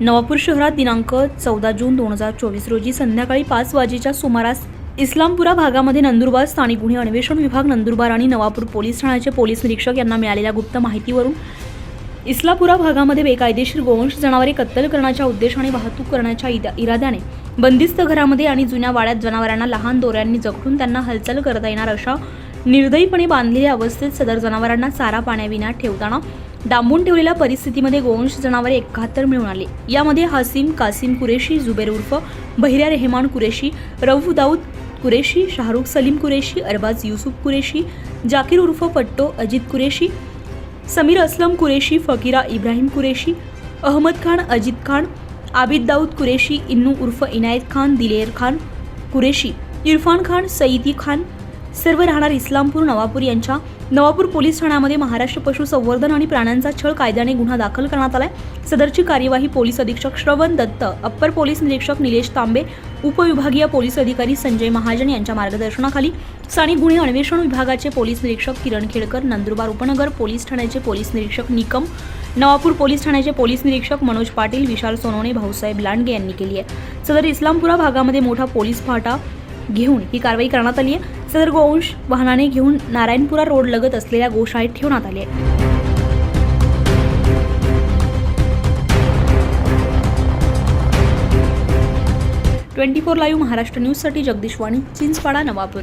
नवापूर शहरात दिनांक चौदा जून दोन हजार चोवीस रोजी संध्याकाळी पाच वाजेच्या सुमारास इस्लामपुरा भागामध्ये नंदुरबार स्थानिक गुन्हे अन्वेषण विभाग नंदुरबार आणि नवापूर पोलीस ठाण्याचे पोलीस निरीक्षक यांना मिळालेल्या गुप्त माहितीवरून इस्लापुरा भागामध्ये बेकायदेशीर गोवंश जनावरे कत्तल करण्याच्या उद्देशाने वाहतूक करण्याच्या इदा- इराद्याने बंदिस्त घरामध्ये आणि जुन्या वाड्यात जनावरांना लहान दोऱ्यांनी जखडून त्यांना हालचाल करता येणार अशा निर्दयीपणे बांधलेल्या अवस्थेत सदर जनावरांना चारा पाण्याविना ठेवताना डांबून ठेवलेल्या परिस्थितीमध्ये गोवंश जनावरे एकाहत्तर मिळून आले. यामध्ये हासिम कासिम कुरेशी जुबेर उर्फ बहिऱ्या रेहमान कुरेशी रवू दाऊद कुरेशी शाहरुख सलीम कुरेशी अरबाज युसुफ कुरेशी जाकीर उर्फ पट्टो अजित कुरेशी समीर असलम कुरेशी फकीरा इब्राहिम कुरेशी अहमद खान अजित खान आबिद दाऊद कुरेशी इन्नू उर्फ इनायत खान दिलेर खान कुरेशी इरफान खान सईदी खान सर्व राहणार इस्लामपूर नवापूर यांच्या नवापूर पोलीस ठाण्यामध्ये महाराष्ट्र पशुसंवर्धन आणि प्राण्यांचा छळ कायद्याने गुन्हा दाखल करण्यात आलाय. सदरची कार्यवाही पोलीस अधीक्षक श्रवण दत्त अप्पर पोलीस निरीक्षक निलेश तांबे उपविभागीय पोलीस अधिकारी संजय महाजन यांच्या मार्गदर्शनाखाली स्थानिक गुन्हे अन्वेषण विभागाचे पोलीस निरीक्षक किरण खेडकर नंदुरबार उपनगर पोलीस ठाण्याचे पोलीस निरीक्षक निकम नवापूर पोलीस ठाण्याचे पोलीस निरीक्षक मनोज पाटील विशाल सोनवणे भाऊसाहेब लांडगे यांनी केली आहे. सदर इस्लामपुरा भागामध्ये मोठा पोलीस फाटा घेऊन ही कारवाई करण्यात आली आहे. सदर गोवंश वाहनाने घेऊन नारायणपुरा रोड लगत असलेल्या गोशाळेत ठेवण्यात आली आहे. ट्वेंटी फोर लाईव्ह महाराष्ट्र न्यूजसाठी जगदीश वाणी चिंचपाडा नवापूर.